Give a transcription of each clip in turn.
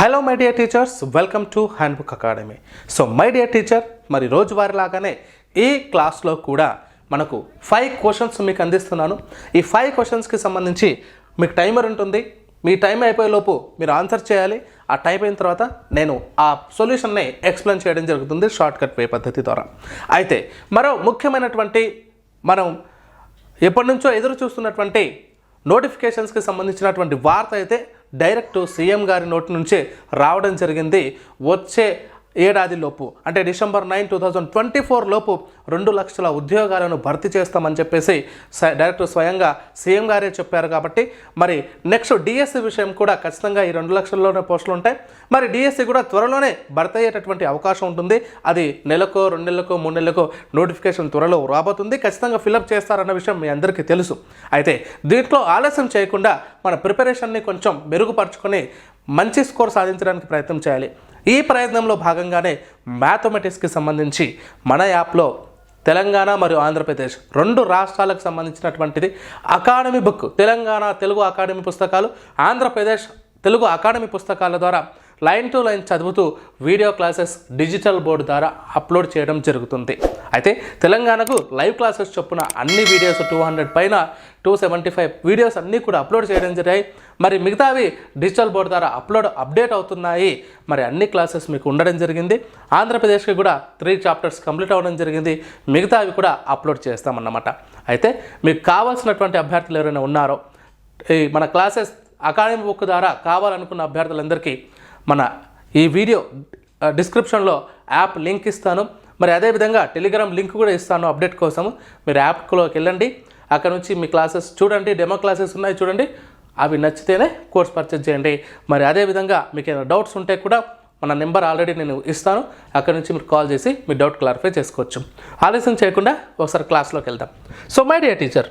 Hello my dear teachers welcome to handbook academy so my dear teacher మరి రోజువారీ లాగానే ఈ క్లాస్లో కూడా మనకు ఫైవ్ క్వశ్చన్స్ మీకు అందిస్తున్నాను. ఈ ఫైవ్ క్వశ్చన్స్కి సంబంధించి మీకు టైమర్ ఉంటుంది. మీ టైం అయిపోయేలోపు మీరు ఆన్సర్ చేయాలి. ఆ టైం అయిన తర్వాత నేను ఆ సొల్యూషన్ని ఎక్స్ప్లెయిన్ చేయడం జరుగుతుంది షార్ట్ కట్ వే పద్ధతి ద్వారా. అయితే మరో ముఖ్యమైనటువంటి మనం ఎప్పటి నుంచో ఎదురు చూస్తున్నటువంటి నోటిఫికేషన్స్కి సంబంధించినటువంటి వార్త అయితే డైరెక్ట్ సీఎం గారి నోటి నుంచే రావడం జరిగింది. వచ్చే ఏడాది లోపు అంటే December nine two thousand twenty four లోపు రెండు లక్షల ఉద్యోగాలను భర్తీ చేస్తామని చెప్పేసి డైరెక్టర్ స్వయంగా సీఎం గారే చెప్పారు కాబట్టి మరి నెక్స్ట్ డిఎస్సి విషయం కూడా ఖచ్చితంగా ఈ రెండు లక్షల్లోనే పోస్టులు ఉంటాయి. మరి డిఎస్సి కూడా త్వరలోనే భర్తీ అయ్యేటటువంటి అవకాశం ఉంటుంది. అది నెలకో రెండు నెలలకో మూడు నెలలకో నోటిఫికేషన్ త్వరలో రాబోతుంది. ఖచ్చితంగా ఫిలప్ చేస్తారన్న విషయం మీ అందరికీ తెలుసు. అయితే దీంట్లో ఆలస్యం చేయకుండా మన ప్రిపరేషన్ని కొంచెం మెరుగుపరుచుకొని మంచి స్కోర్ సాధించడానికి ప్రయత్నం చేయాలి. ఈ ప్రయత్నంలో భాగంగానే మ్యాథమెటిక్స్కి సంబంధించి మన యాప్లో తెలంగాణ మరియు ఆంధ్రప్రదేశ్ రెండు రాష్ట్రాలకు సంబంధించినటువంటిది academy book Telangana Telugu academy పుస్తకాలు ఆంధ్రప్రదేశ్ తెలుగు అకాడమీ పుస్తకాల ద్వారా లైన్ టు లైన్ చదువుతూ వీడియో క్లాసెస్ డిజిటల్ బోర్డు ద్వారా అప్లోడ్ చేయడం జరుగుతుంది. అయితే తెలంగాణకు లైవ్ క్లాసెస్ చొప్పున అన్ని వీడియోస్ టూ హండ్రెడ్ పైన టూ సెవెంటీ ఫైవ్ వీడియోస్ అన్నీ కూడా అప్లోడ్ చేయడం జరిగాయి. మరి మిగతావి డిజిటల్ బోర్డు ద్వారా అప్లోడ్ అప్డేట్ అవుతున్నాయి. మరి అన్ని క్లాసెస్ మీకు ఉండడం జరిగింది. ఆంధ్రప్రదేశ్కి కూడా త్రీ చాప్టర్స్ కంప్లీట్ అవ్వడం జరిగింది. మిగతావి కూడా అప్లోడ్ చేస్తామన్నమాట. అయితే మీకు కావాల్సినటువంటి అభ్యర్థులు ఎవరైనా ఉన్నారో ఈ మన క్లాసెస్ అకాడమీ బుక్ ద్వారా కావాలనుకున్న అభ్యర్థులందరికీ మన ఈ వీడియో డిస్క్రిప్షన్లో యాప్ లింక్ ఇస్తాను. మరి అదేవిధంగా టెలిగ్రామ్ లింక్ కూడా ఇస్తాను అప్డేట్ కోసం మీరు యాప్లోకి వెళ్ళండి. అక్కడ నుంచి మీ క్లాసెస్ చూడండి డెమో క్లాసెస్ ఉన్నాయి చూడండి. అవి నచ్చితేనే కోర్స్ పర్చేజ్ చేయండి. మరి అదేవిధంగా మీకు ఏమైనా డౌట్స్ ఉంటే కూడా మన నెంబర్ ఆల్రెడీ నేను ఇస్తాను. అక్కడ నుంచి మీరు కాల్ చేసి మీ డౌట్ క్లారిఫై చేసుకోవచ్చు. ఆలస్యం చేయకుండా ఒకసారి క్లాస్లోకి వెళ్దాం. So my dear teacher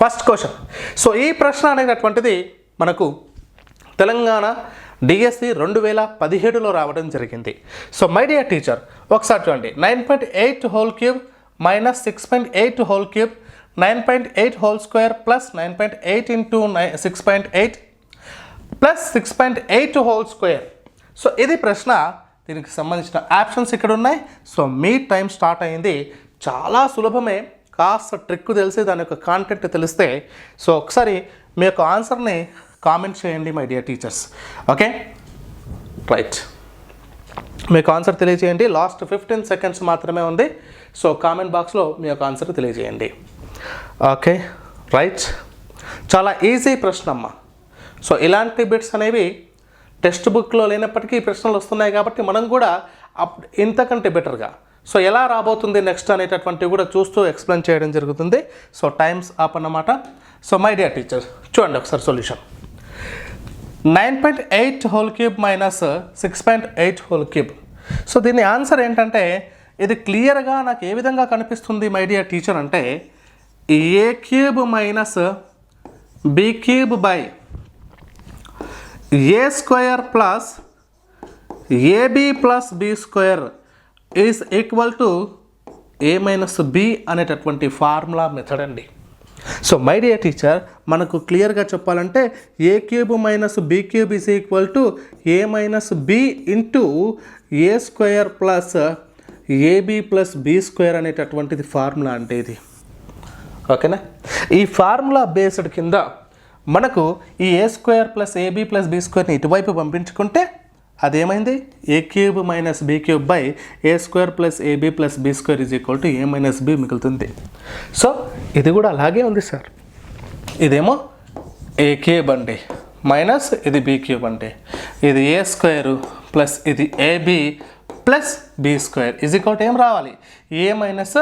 first question. So ఈ ప్రశ్న అనేటటువంటిది మనకు తెలంగాణ డిఎస్సి రెండు వేల పదిహేడులో రావడం జరిగింది. సో మై డియర్ టీచర్ ఒకసారి చూడండి. Nine point eight whole cube minus six point eight whole cube nine point eight whole square plus nine point eight into nine six point eight plus six point eight whole square so ఇది ప్రశ్న. దీనికి సంబంధించిన options ఇక్కడ ఉన్నాయి so మీ time start అయింది. చాలా సులభమే. కాస్త ట్రిక్ తెలిసి దాని యొక్క కాంటెంట్ తెలిస్తే. సో ఒకసారి మీ యొక్క ఆన్సర్ని కామెంట్ చేయండి my dear teachers okay right మీకు ఆన్సర్ తెలియజేయండి. లాస్ట్ ఫిఫ్టీన్ సెకండ్స్ మాత్రమే ఉంది. సో కామెంట్ బాక్స్లో మీ యొక్క ఆన్సర్ తెలియజేయండి. ఓకే రైట్ చాలా ఈజీ ప్రశ్న అమ్మ సో ఇలాంటి బిట్స్ అనేవి టెక్స్ట్ బుక్లో లేనప్పటికీ ఈ ప్రశ్నలు వస్తున్నాయి కాబట్టి మనం కూడా అప్ ఇంతకంటే బెటర్గా సో ఎలా రాబోతుంది నెక్స్ట్ అనేటటువంటివి కూడా చూస్తూ ఎక్స్ప్లెయిన్ చేయడం జరుగుతుంది. సో టైమ్స్ అప్ అన్నమాట. సో మై డియర్ టీచర్ చూడండి ఒకసారి solution nine point eight whole cube minus six point eight whole cube so దీని ఆన్సర్ ఏంటంటే ఇది క్లియర్గా నాకు ఏ విధంగా కనిపిస్తుంది మై డియర్ టీచర్ అంటే A cube minus B cube by A square plus AB plus B square is equal to A minus B అనేటటువంటి formula method అండి. సో మై డియర్ టీచర్ మనకు క్లియర్గా చెప్పాలంటే A cube minus B cube is equal to A minus B into A square plus AB plus B square అనేటటువంటిది formula అంటే ఇది. ఓకేనా? ఈ ఫార్ములా బేస్డ్ కింద మనకు ఈ A square plus AB plus B స్క్వేర్ని ఇటువైపు పంపించుకుంటే అదేమైంది? A cube minus B cube by A square plus AB plus B square is equal to A minus B మిగులుతుంది. సో ఇది కూడా అలాగే ఉంది సార్. ఇదేమో ఏ క్యూబ్ అండి. మైనస్ ఇది బీ క్యూబ్ అండి. ఇది ఏ స్క్వేర్ ప్లస్ ఇది AB plus B square. Is equal ఏం రావాలి? ఏ మైనస్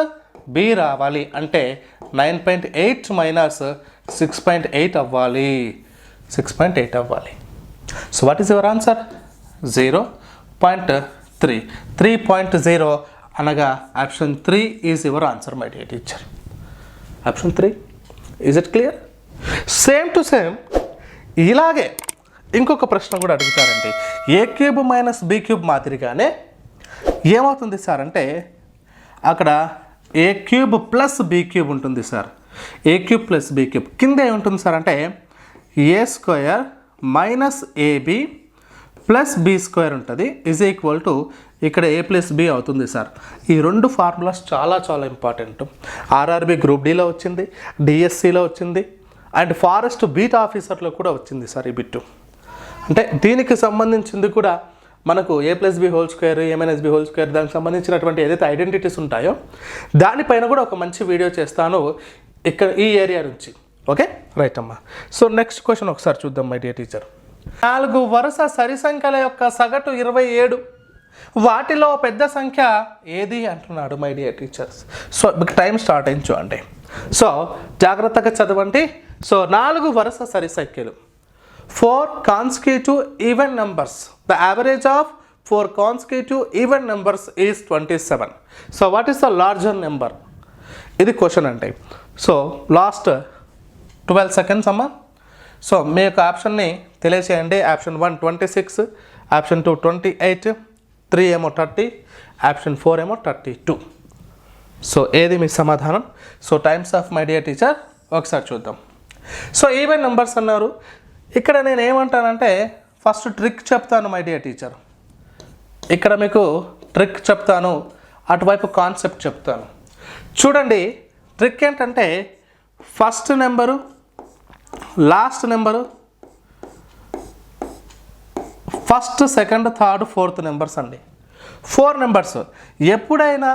బి రావాలి అంటే nine point eight minus six point eight అవ్వాలి. సిక్స్ పాయింట్ ఎయిట్ అవ్వాలి. So what is your answer zero point three three point zero అనగా option three is your answer my dear teacher option three is it clear same to same ఇలాగే ఇంకొక ప్రశ్న కూడా అడుగుతారండి. A cube minus B cube మాదిరిగానే ఏమవుతుంది sir అంటే అక్కడ A cube plus B cube ఉంటుంది sir A cube plus B cube కింద ఏముంటుంది సార్ అంటే A square minus AB plus B square ఉంటుంది. ఈజ్ ఈక్వల్ టు ఇక్కడ ఏ ప్లస్ బి అవుతుంది సార్ ఈ రెండు ఫార్ములాస్ చాలా చాలా ఇంపార్టెంట్ ఆర్ఆర్బి గ్రూప్ డీలో వచ్చింది డిఎస్సిలో వచ్చింది అండ్ ఫారెస్ట్ బీట్ ఆఫీసర్లో కూడా వచ్చింది సార్ ఈ బిట్టు. అంటే దీనికి సంబంధించింది కూడా మనకు A plus B whole square A minus B whole square దానికి సంబంధించినటువంటి ఏదైతే ఐడెంటిటీస్ ఉంటాయో దానిపైన కూడా ఒక మంచి వీడియో చేస్తాను ఇక్కడ ఈ ఏరియా నుంచి. ఓకే రైట్ అమ్మా. సో నెక్స్ట్ క్వశ్చన్ ఒకసారి చూద్దాం మై డియర్ టీచర్ నాలుగు వరుస సరి సంఖ్యల యొక్క సగటు ఇరవై ఏడు. వాటిలో పెద్ద సంఖ్య ఏది అంటున్నాడు మై డియర్ టీచర్స్ సో మీకు టైం స్టార్ట్ అయింది చూడండి. సో జాగ్రత్తగా చదవండి. సో నాలుగు వరుస సరి సంఖ్యలు four consecutive even numbers the average of four consecutive even numbers is twenty seven so what is the larger number ఇది క్వశ్చన్ అంటే. సో లాస్ట్ ట్వెల్వ్ సెకండ్స్ అమ్మా. సో మీ యొక్క ఆప్షన్ని తెలియచేయండి. Option one twenty six option two twenty eight three ఏమో thirty option four ఏమో thirty two so ఏది మీ సమాధానం? So time's up my dear teacher ఒకసారి చూద్దాం. సో ఈవెన్ నెంబర్స్ అన్నారు. ఇక్కడ నేను ఏమంటానంటే ఫస్ట్ ట్రిక్ చెప్తాను మై డియర్ టీచర్ ఇక్కడ మీకు ట్రిక్ చెప్తాను అటువైపు కాన్సెప్ట్ చెప్తాను. చూడండి ట్రిక్ ఏంటంటే first number last number first second third fourth numbers అండి. ఫోర్ నెంబర్స్ ఎప్పుడైనా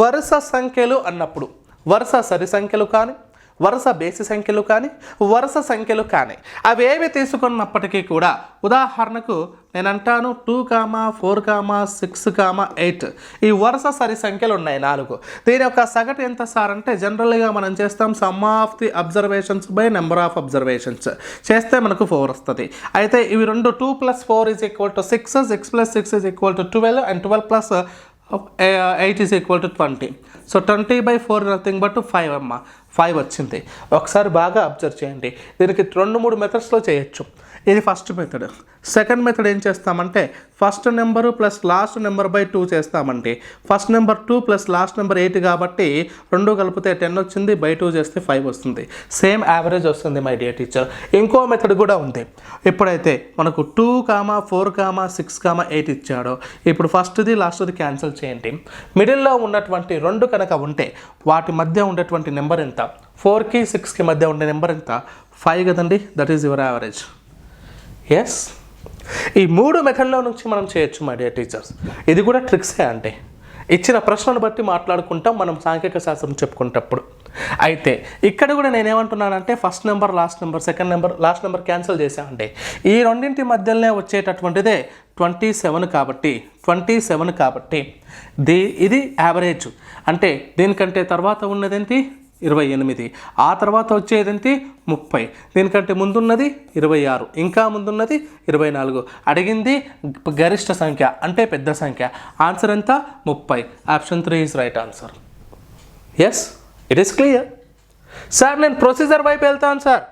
వరుస సంఖ్యలు అన్నప్పుడు వరుస సరి సంఖ్యలు కానీ వరుస బేసి సంఖ్యలు కానీ వరుస సంఖ్యలు కానీ. అవి ఏవి తీసుకున్నప్పటికీ కూడా ఉదాహరణకు నేను అంటాను two comma four comma six comma eight. ఈ వరుస సరి సంఖ్యలు ఉన్నాయి నాలుగు. దీని యొక్క సగటు ఎంత సార్ అంటే జనరల్గా మనం చేస్తాం sum of the observations by number of observations. చేస్తే మనకు ఫోర్ వస్తుంది. అయితే ఇవి రెండు two plus four is equal to six six plus six is equal to twelve and twelve plus eight is equal to twenty so twenty by four nothing but five అమ్మ. Five వచ్చింది. ఒకసారి బాగా observe చేయండి. దీనికి రెండు మూడు మెథడ్స్లో చేయొచ్చు. ఇది ఫస్ట్ మెథడ్ సెకండ్ మెథడ్ ఏం చేస్తామంటే first number plus last number by two చేస్తామండి. First number two plus last number eight కాబట్టి రెండు కలిపితే టెన్ వచ్చింది బై టూ చేస్తే ఫైవ్ వస్తుంది. సేమ్ యావరేజ్ వస్తుంది మై డియర్ టీచర్ ఇంకో మెథడ్ కూడా ఉంది. ఎప్పుడైతే మనకు two comma four comma six comma eight ఇచ్చాడో. ఇప్పుడు ఫస్ట్ది లాస్ట్ది క్యాన్సిల్ చేయండి. మిడిల్లో ఉన్నటువంటి రెండు కనుక ఉంటే వాటి మధ్య ఉండేటువంటి నెంబర్ ఎంత? ఫోర్కి సిక్స్కి మధ్య ఉండే నెంబర్ ఎంత? ఫైవ్ కదండి? That is your average yes ఈ మూడు మెథడ్లో నుంచి మనం చేయొచ్చు మై డియర్ టీచర్స్ ఇది కూడా ట్రిక్సే అంటే. ఇచ్చిన ప్రశ్నను బట్టి మాట్లాడుకుంటాం మనం సాంఘిక శాస్త్రం చెప్పుకునేటప్పుడు. అయితే ఇక్కడ కూడా నేనేమంటున్నానంటే first number last number second number last number cancel చేసామంటే ఈ రెండింటి మధ్యలోనే వచ్చేటటువంటిదే ట్వంటీ సెవెన్ కాబట్టి ట్వంటీ సెవెన్ కాబట్టి దీ ఇది యావరేజ్ అంటే దీనికంటే తర్వాత ఉన్నదేంటి? ఇరవై ఎనిమిది. ఆ తర్వాత వచ్చేదంటే? ముప్పై. దీనికంటే ముందున్నది ఇరవై ఆరు. ఇంకా ముందున్నది ఇరవై నాలుగు. అడిగింది గరిష్ట సంఖ్య అంటే పెద్ద సంఖ్య. ఆన్సర్ ఎంత? ముప్పై. Option three is right answer. Yes it is clear sir నేను ప్రొసీజర్ వైపు వెళ్తాను సార్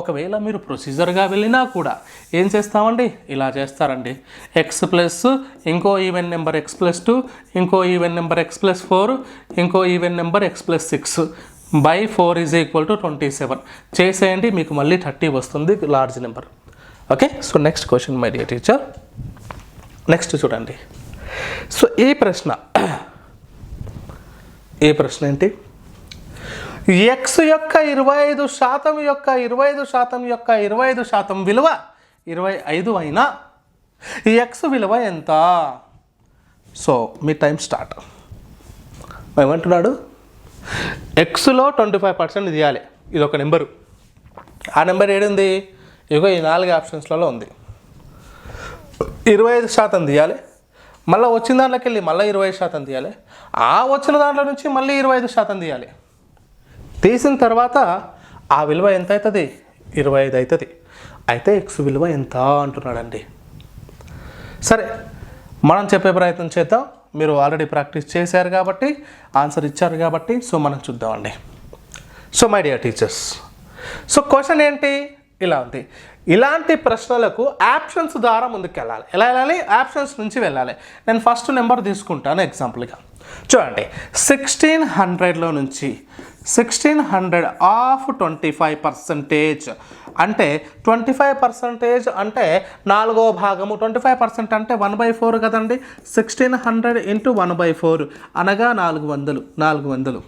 ఒకవేళ మీరు ప్రొసీజర్గా వెళ్ళినా కూడా ఏం చేస్తామండి? ఇలా చేస్తారండి. ఎక్స్ ప్లస్ ఇంకో even number X plus two ఇంకో even number X plus four ఇంకో even number X plus six by four is equal to twenty seven చేసేయండి మీకు మళ్ళీ థర్టీ వస్తుంది large number okay so next question my dear teacher next చూడండి. So ఈ ప్రశ్న ఏ ప్రశ్న ఏంటి? ఎక్స్ యొక్క ఇరవై ఐదు శాతం యొక్క ఇరవై ఐదు శాతం యొక్క ఇరవై ఐదు శాతం విలువ ఇరవై ఐదు అయినా ఈ ఎక్స్ విలువ ఎంత? సో మీ టైం స్టార్ట్ ఏమంటున్నాడు? ఎక్స్లో ట్వంటీ ఫైవ్ పర్సెంట్ తీయాలి. ఇది ఒక నెంబరు. ఆ నెంబర్ ఏడుంది? ఇగో ఈ నాలుగు ఆప్షన్స్లలో ఉంది. ఇరవై ఐదు శాతం తీయాలి. మళ్ళీ వచ్చిన దాంట్లోకి వెళ్ళి మళ్ళీ ఇరవై ఐదు శాతం తీయాలి. ఆ వచ్చిన దాంట్లో నుంచి మళ్ళీ ఇరవై ఐదు శాతం తీయాలి. తీసిన తర్వాత ఆ విలువ ఎంత అవుతుంది? ఇరవై ఐదు అవుతుంది. అయితే ఎక్స్ విలువ ఎంత అంటున్నాడండి? సరే మనం చెప్పే ప్రయత్నం చేద్దాం. మీరు ఆల్రెడీ ప్రాక్టీస్ చేశారు కాబట్టి ఆన్సర్ ఇచ్చారు కాబట్టి సో మనం చూద్దామండి. So my dear teachers so question ఏంటి? ఇలా ఉంది. ఇలాంటి ప్రశ్నలకు ఆప్షన్స్ ద్వారా ముందుకు వెళ్ళాలి ఎలా వెళ్ళాలి? ఆప్షన్స్ నుంచి వెళ్ళాలి. నేను ఫస్ట్ నెంబర్ తీసుకుంటాను ఎగ్జాంపుల్గా చూడండి సిక్స్టీన్ హండ్రెడ్లో నుంచి sixteen hundred of twenty five percentage అంటే ట్వంటీ ఫైవ్ పర్సంటేజ్ అంటే నాలుగో భాగము. ట్వంటీ ఫైవ్ పర్సెంట్ అంటే వన్ బై ఫోర్ కదండి? Sixteen hundred into one by four అనగా నాలుగు వందలు. నాలుగు వందలు.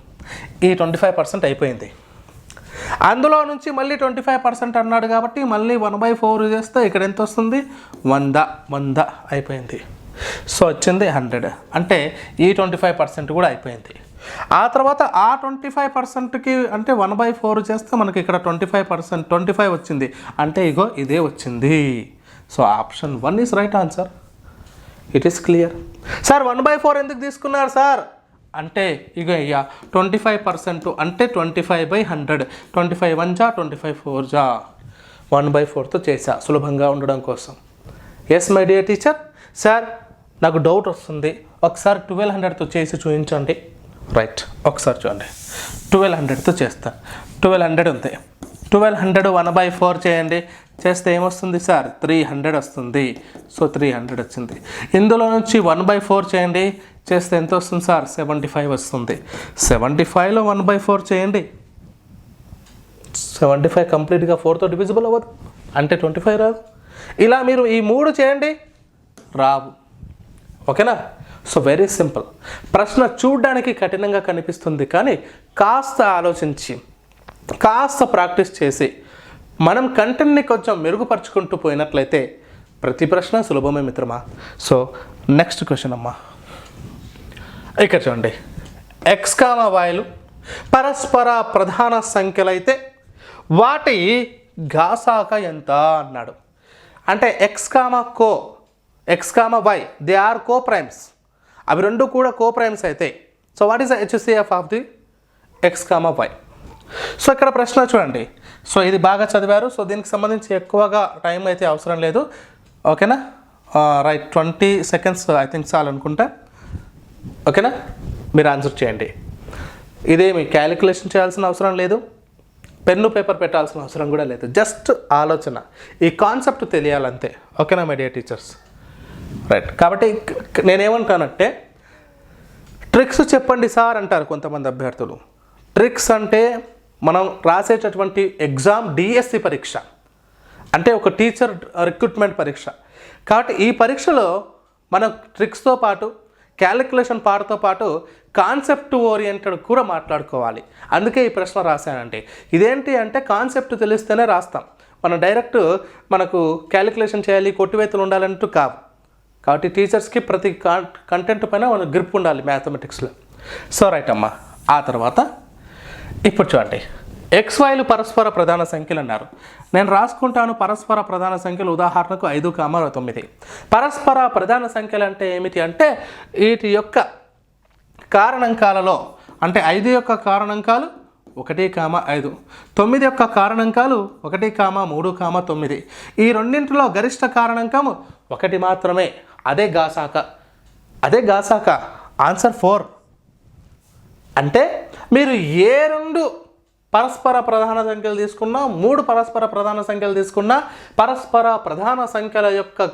ఈ ట్వంటీ ఫైవ్ పర్సెంట్ అయిపోయింది. అందులో నుంచి మళ్ళీ ట్వంటీ ఫైవ్ పర్సెంట్ అన్నాడు కాబట్టి మళ్ళీ వన్ బై ఫోర్ చేస్తే ఇక్కడ ఎంత వస్తుంది? వంద. వంద అయిపోయింది. సో వచ్చింది హండ్రెడ్ అంటే ఈ ట్వంటీ ఫైవ్ పర్సెంట్ కూడా అయిపోయింది. ఆ తర్వాత ఆ ట్వంటీ ఫైవ్ పర్సెంట్కి అంటే వన్ బై ఫోర్ చేస్తే మనకి ఇక్కడ twenty five percent twenty five వచ్చింది. అంటే ఇగో ఇదే వచ్చింది. So option one is right answer it is clear sir one by four ఎందుకు తీసుకున్నారు సార్? అంటే ఇక అయ్యా ట్వంటీ ఫైవ్ పర్సెంట్ అంటే twenty five by hundred. Twenty five one జా ట్వంటీ ఫైవ్ ఫోర్ జా. వన్ బై ఫోర్తో చేసా సులభంగా ఉండడం కోసం. Yes my dear teacher sir నాకు డౌట్ వస్తుంది. ఒకసారి ట్వెల్వ్ హండ్రెడ్తో చేసి చూపించండి రైట్. ఒకసారి చూడండి. ట్వెల్వ్ హండ్రెడ్తో చేస్తాను ట్వెల్వ్ హండ్రెడ్ ఉంది. Twelve hundred one by four చేయండి. చేస్తే ఏమొస్తుంది సార్? త్రీ హండ్రెడ్ వస్తుంది. సో త్రీ హండ్రెడ్ వచ్చింది. ఇందులో నుంచి వన్ బై ఫోర్ చేయండి. చేస్తే ఎంత వస్తుంది సార్? సెవెంటీ ఫైవ్ వస్తుంది. సెవెంటీ ఫైవ్లో వన్ బై ఫోర్ చేయండి. సెవెంటీ ఫైవ్ కంప్లీట్గా ఫోర్తో డివిజిబుల్ అవ్వదు. అంటే ట్వంటీ ఫైవ్ రాదు. ఇలా మీరు ఈ మూడు చేయండి. రావు. ఓకేనా? సో వెరీ సింపుల్ ప్రశ్న చూడడానికి కఠినంగా కనిపిస్తుంది కానీ కాస్త ఆలోచించి కాస్త ప్రాక్టీస్ చేసి మనం కంటెంట్ని కొంచెం మెరుగుపరుచుకుంటూ పోయినట్లయితే ప్రతి ప్రశ్న సులభమే మిత్రమా? సో నెక్స్ట్ క్వశ్చన్ అమ్మా. ఇక్కడ చూడండి. ఎక్స్ కామ వాయులు పరస్పర ప్రధాన సంఖ్యలైతే వాటి ఘాసాక ఎంత అన్నాడు. అంటే x comma co x comma y they are coprimes అవి రెండు కూడా కో ప్రైమ్స్ అయితే so what is HCF of the x comma y so ఇక్కడ ప్రశ్న చూడండి. సో ఇది బాగా చదివారు. సో దీనికి సంబంధించి ఎక్కువగా టైం అయితే అవసరం లేదు. ఓకేనా? Right twenty seconds I think చాలు అనుకుంటా. ఓకేనా? మీరు ఆన్సర్ చేయండి. ఇదేమి క్యాలిక్యులేషన్ చేయాల్సిన అవసరం లేదు. పెన్ను పేపర్ పెట్టాల్సిన అవసరం కూడా లేదు. జస్ట్ ఆలోచన. ఈ కాన్సెప్ట్ తెలియాలంతే. ఓకేనా మీడియా టీచర్స్? రైట్ కాబట్టి నేనేమంటానంటే ట్రిక్స్ చెప్పండి సార్ అంటారు కొంతమంది అభ్యర్థులు. ట్రిక్స్ అంటే మనం రాసేటటువంటి ఎగ్జామ్ డిఎస్సి పరీక్ష. అంటే ఒక టీచర్ రిక్రూట్మెంట్ పరీక్ష. కాబట్టి ఈ పరీక్షలో మనం ట్రిక్స్తో పాటు క్యాలిక్యులేషన్ పార్ట్తో పాటు కాన్సెప్ట్ ఓరియంటెడ్ కూడా మాట్లాడుకోవాలి. అందుకే ఈ ప్రశ్న రాశానండి. ఇదేంటి అంటే కాన్సెప్ట్ తెలిస్తేనే రాస్తాం. మనం డైరెక్ట్ మనకు క్యాలిక్యులేషన్ చేయాలి కొట్టివేతలు ఉండాలంటూ కావు. కాబట్టి టీచర్స్కి ప్రతి కంటెంట్ పైన మనం గ్రిప్ ఉండాలి మ్యాథమెటిక్స్లో. సో రైట్ అమ్మా ఆ తర్వాత ఇప్పుడు చూడండి. ఎక్స్ వైలు పరస్పర ప్రధాన సంఖ్యలు అన్నారు. నేను రాసుకుంటాను పరస్పర ప్రధాన సంఖ్యలు ఉదాహరణకు ఐదు కామ తొమ్మిది. పరస్పర ప్రధాన సంఖ్యలు అంటే ఏమిటి అంటే వీటి యొక్క కారణంకాలలో అంటే ఐదు యొక్క కారణంకాలు ఒకటి కామ ఐదు తొమ్మిది యొక్క కారణంకాలు ఒకటి కామ మూడు కామ తొమ్మిది. ఈ రెండింటిలో గరిష్ట కారణంకము ఒకటి మాత్రమే. అదే గాసాక. అదే గాసాక. ఆన్సర్ ఫోర్ అంటే మీరు ఏ రెండు పరస్పర ప్రధాన సంఖ్యలు తీసుకున్నా మూడు పరస్పర ప్రధాన సంఖ్యలు తీసుకున్నా పరస్పర ప్రధాన సంఖ్యల యొక్క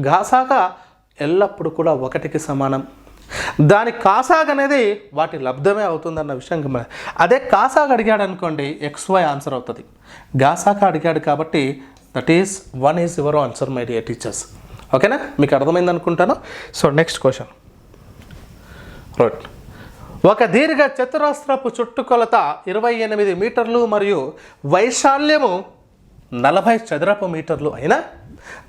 ఘాసాక ఎల్లప్పుడూ కూడా ఒకటికి సమానం. దాని కాసాగ్ అనేది వాటి లబ్ధమే అవుతుందన్న విషయం గమని. అదే కాసాగ్ అడిగాడు అనుకోండి ఎక్స్ వై ఆన్సర్ అవుతుంది. గాసాక అడిగాడు కాబట్టి that is one is your answer my dear teachers ఓకేనా? మీకు అర్థమైంది అనుకుంటాను. సో నెక్స్ట్ క్వశ్చన్ రైట్ ఒక దీర్ఘ చతురస్రపు చుట్టుకొలత ఇరవై ఎనిమిది మీటర్లు మరియు వైశాల్యము నలభై చదరపు మీటర్లు అయినా?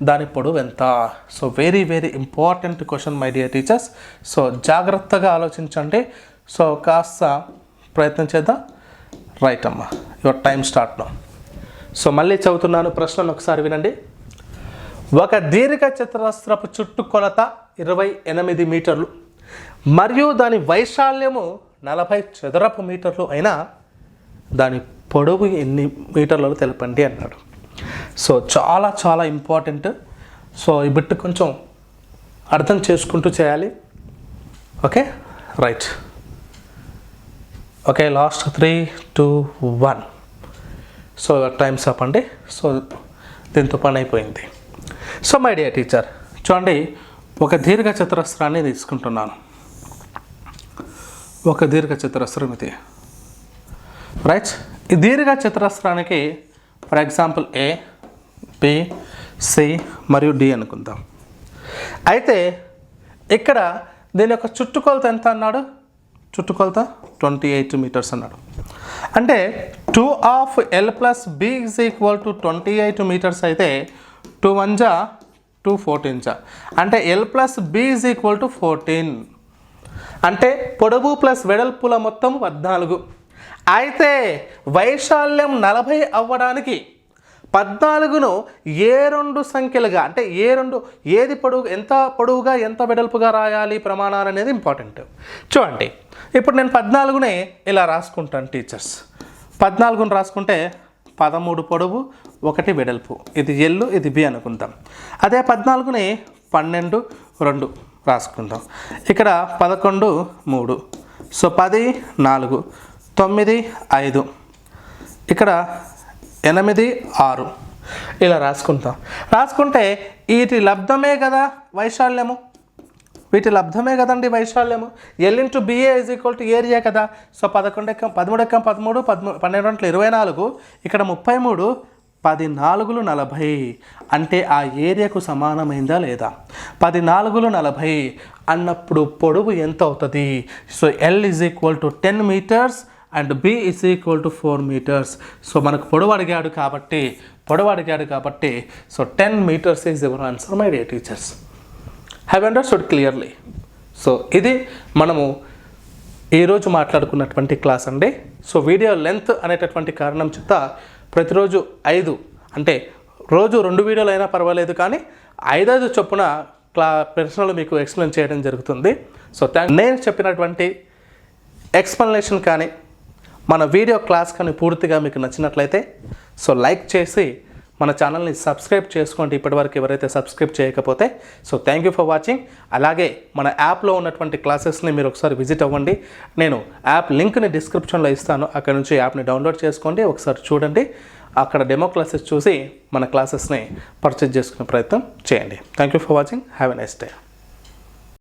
దాని పొడవు ఎంత? So very very important question my dear teachers so జాగ్రత్తగా ఆలోచించండి. సో కాస్త ప్రయత్నం చేద్దాం. రైట్ అమ్మా. Your time start no so మళ్ళీ చదువుతున్నాను. ప్రశ్నను ఒకసారి వినండి. ఒక దీర్ఘ చతురస్రపు చుట్టుకొలత ఇరవై ఎనిమిది మీటర్లు. మరియు దాని వైశాల్యము నలభై చదరపు మీటర్లు అయినా దాని పొడవు ఎన్ని మీటర్లలో తెలపండి అన్నాడు. సో చాలా చాలా ఇంపార్టెంట్. సో ఈ బిట్ కొంచెం అర్థం చేసుకుంటూ చేయాలి. Okay? Right. Okay last three two one. So times up అండి సో దీంతో పని అయిపోయింది. సో మై డియర్ టీచర్ చూడండి ఒక దీర్ఘ చతురస్రాన్ని తీసుకుంటున్నాను. ఒక దీర్ఘ చతురస్రం ఇది. రైట్ ఈ దీర్ఘ చతురస్రానికి for example A B C మరియు డి అనుకుందాం. అయితే ఇక్కడ దీని యొక్క చుట్టుకొలత ఎంత అన్నాడు? చుట్టుకొలత ట్వంటీ ఎయిట్ మీటర్స్ అన్నాడు. అంటే two of L plus B is equal to twenty eight metres అయితే టూ వన్ జా టూ ఫోర్టీన్ జా. అంటే L plus B is equal to fourteen అంటే పొడవు ప్లస్ వెడల్పుల మొత్తం పద్నాలుగు. అయితే వైశాల్యం నలభై అవ్వడానికి పద్నాలుగును ఏ రెండు సంఖ్యలుగా అంటే ఏ రెండు ఏది పొడవు ఎంత పొడవుగా ఎంత వెడల్పుగా రాయాలి ప్రమాణాలు అనేది ఇంపార్టెంట్ చూడండి. ఇప్పుడు నేను పద్నాలుగునే ఇలా రాసుకుంటాను టీచర్స్ పద్నాలుగును రాసుకుంటే పదమూడు పొడవు ఒకటి వెడల్పు. ఇది ఎల్లు ఇది బి అనుకుందాం అదే పద్నాలుగుని పన్నెండు రెండు రాసుకుందాం ఇక్కడ పదకొండు మూడు. సో పది నాలుగు. తొమ్మిది ఐదు. ఇక్కడ ఎనిమిది ఆరు. ఇలా రాసుకుంటాం. రాసుకుంటే వీటి లబ్ధమే కదా వైశాల్యము? వీటి లబ్ధమే కదండి వైశాల్యము. L into B A is equal to area కదా. సో పదకొండు ఎక్కం పదమూడు ఎక్కం పదమూడు పదమూ పన్నెండు గంటలు ఇరవై నాలుగు ఇక్కడ ముప్పై మూడు పది నాలుగులు నలభై. అంటే ఆ ఏరియాకు సమానమైందా లేదా? పది నాలుగులు నలభై అన్నప్పుడు పొడవు ఎంత అవుతుంది so L is equal to ten meters and B is equal to four meters so మనకు పొడవు అడిగాడు కాబట్టి పొడవు అడిగాడు కాబట్టి so ten meters is your answer my dear teachers have understood clearly so ఇది మనము ఈరోజు మాట్లాడుకున్నటువంటి క్లాస్ అండి. సో వీడియో లెంత్ అనేటటువంటి కారణం చేత ప్రతిరోజు ఐదు అంటే రోజు రెండు వీడియోలు అయినా పర్వాలేదు కానీ ఐదైదు చొప్పున క్లా ప్రశ్నలు మీకు ఎక్స్ప్లెయిన్ చేయడం జరుగుతుంది. సో థ్యాంక్ నేను చెప్పినటువంటి ఎక్స్ప్లెనేషన్ కానీ మన వీడియో క్లాస్ కానీ పూర్తిగా మీకు నచ్చినట్లయితే సో లైక్ చేసి మన ఛానల్ని సబ్స్క్రైబ్ చేసుకోండి ఇప్పటివరకు ఎవరైతే సబ్స్క్రైబ్ చేయకపోతే. So thank you for watching అలాగే మన యాప్లో ఉన్నటువంటి క్లాసెస్ని మీరు ఒకసారి విజిట్ అవ్వండి. నేను యాప్ లింక్ని డిస్క్రిప్షన్లో ఇస్తాను. అక్కడ నుంచి యాప్ని డౌన్లోడ్ చేసుకోండి. ఒకసారి చూడండి. అక్కడ డెమో క్లాసెస్ చూసి మన క్లాసెస్ని పర్చేజ్ చేసుకునే ప్రయత్నం చేయండి. Thank you for watching have a nice day